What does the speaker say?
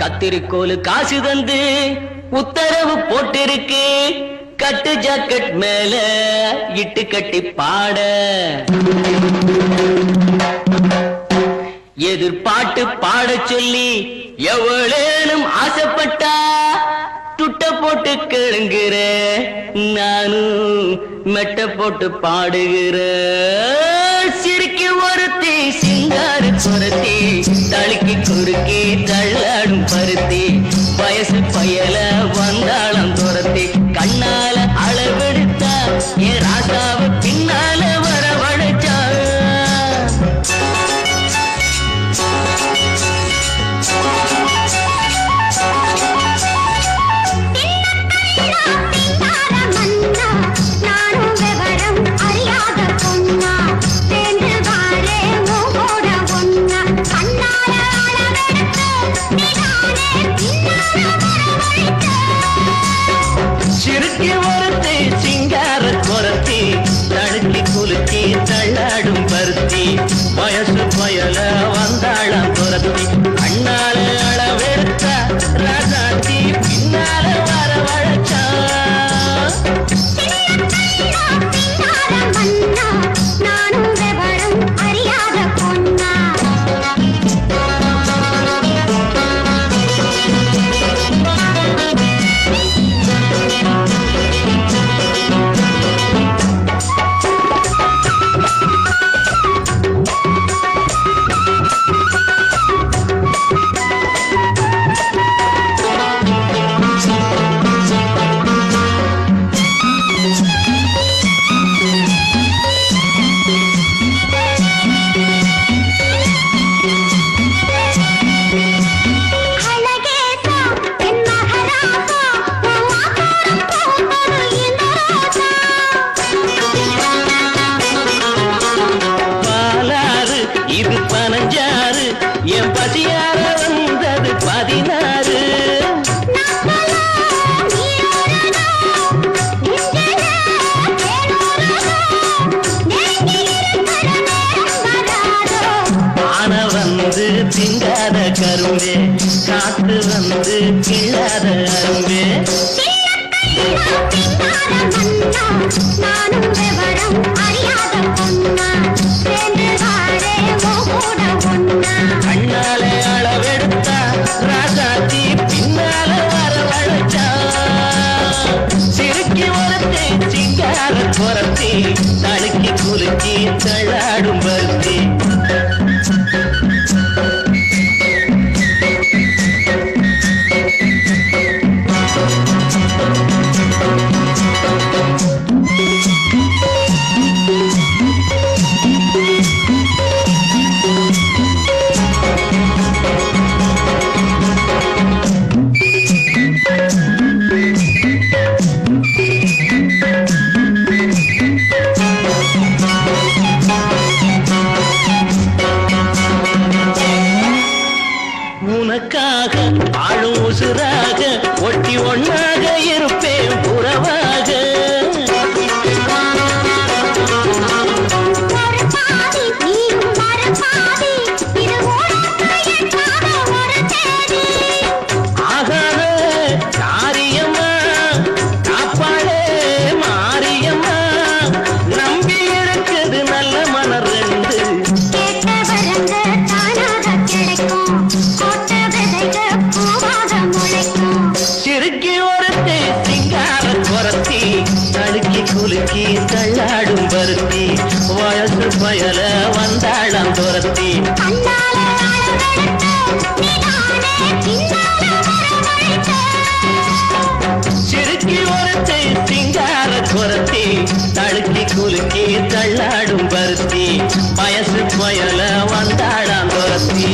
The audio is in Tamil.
கத்திரிக்கோலு காசு தந்து உத்தரவு போட்டிருக்கு. கட்டு ஜாக்கெட் மேல இட்டு கட்டி பாட. எதிர்பாட்டு பாட சொல்லி எவ்வளேனும் ஆசைப்பட்டா துட்ட போட்டு கேளுங்கிற நானும் மெட்ட போட்டு பாடுகிறேன் பதினாறு வந்து திங்காத கரும்பே காத்து வந்து கிள்ளாத அரும்பே. நானும் அறியாத பொன்னா Eternal రోజు రా குலுக்கி தள்ளாடும் பருத்தி வழக்கு பயல வந்தாளம் துரத்தி. சிறுக்கி உரத்தை சிங்கார துரத்தி தழுக்கி குலுக்கி தள்ளாடும் பருத்தி வயசு பயல வந்தாளாம் துரத்தி.